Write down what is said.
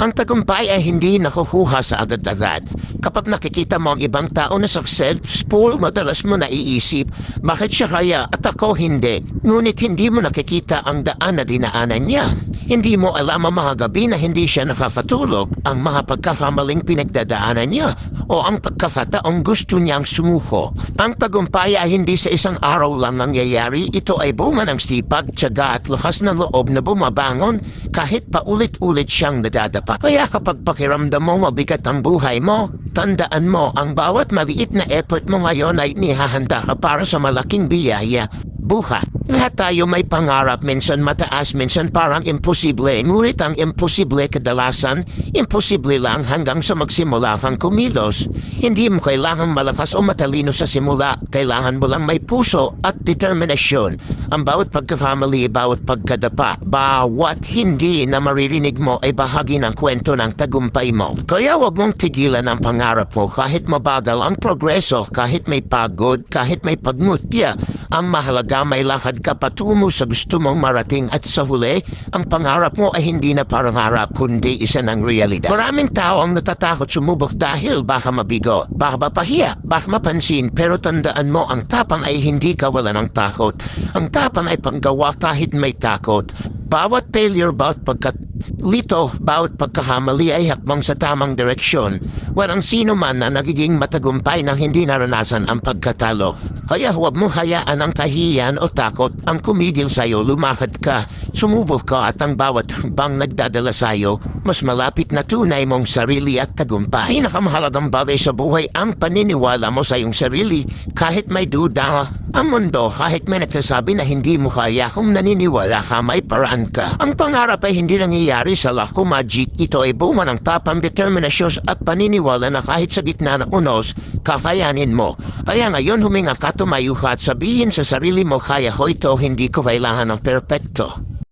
Ang tagumpay ay hindi nakukuha sa agad-agad. Kapag nakikita mo ang ibang tao na successful, madalas mo naiisip, bakit siya kaya at ako hindi? Ngunit hindi mo nakikita ang daan na dinaanan niya. Hindi mo alam ang mga gabi na hindi siya nakakatulog, ang mga pagkakamaling pinagdadaanan niya, o ang pagkakataong gusto niyang sumuko. Ang tagumpay ay hindi sa isang araw lang nangyayari, ito ay bunga ng sipag, tiyaga at lakas ng loob na bumabangon kahit paulit-ulit siyang nadadapa. Kaya kapag pakiramdam mo mabigat ang buhay mo, tandaan mo ang bawat maliit na effort mo ngayon ay nihahanda ka para sa malaking biyaya. Buhat. Lahat tayo may pangarap, minsan mataas, minsan parang imposible. Ngunit ang imposible kadalasan, imposible lang hanggang sa magsimula kang kumilos. Hindi mo kailangan malakas o matalino sa simula. Kailangan mo lang may puso at determinasyon. Ang bawat pagkakamali, bawat pagkadapa, bawat hindi na maririnig mo ay bahagi ng kwento ng tagumpay mo. Kaya huwag mong tigilan ang pangarap mo kahit mabagal ang progreso, kahit may pagod, kahit may pagmutya. Ang mahalaga may lakad ka patungo sa gusto mong marating at sa huli, ang pangarap mo ay hindi na parangarap kundi isa ng realidad. Maraming tao ang natatakot sumubok dahil baka mabigo, baka mapahiya, baka mapansin pero tandaan mo ang tapang ay hindi kawalan ng takot. Ang tapang ay panggawa kahit may takot. Bawat failure, bawat pagkat lito, bawat pagkahamali ay hakbang sa tamang direksyon. Walang sino man na nagiging matagumpay nang hindi naranasan ang pagkatalo. Kaya huwag mo hayaan ang kahiyan o takot ang kumigil sa'yo, lumakad ka, sumubok ka at ang bawat bang nagdadala sa'yo, mas malapit na tunay mong sarili at tagumpay. Pinakamahalagang bagay sa buhay ang paniniwala mo sa iyong sarili kahit may duda. Ang mundo kahit may nagsasabi na hindi mo kaya kung naniniwala ka may paraan ka. Ang pangarap ay hindi nangyayari sa lako magic. Ito ay bunga ng tapang determinasyon at paniniwala na kahit sa gitna ng unos, kakayanin mo. Kaya ngayon huminga ka tumayo ka at sabihin sa sarili mo kaya ko hindi ko kailangan ng perpekto.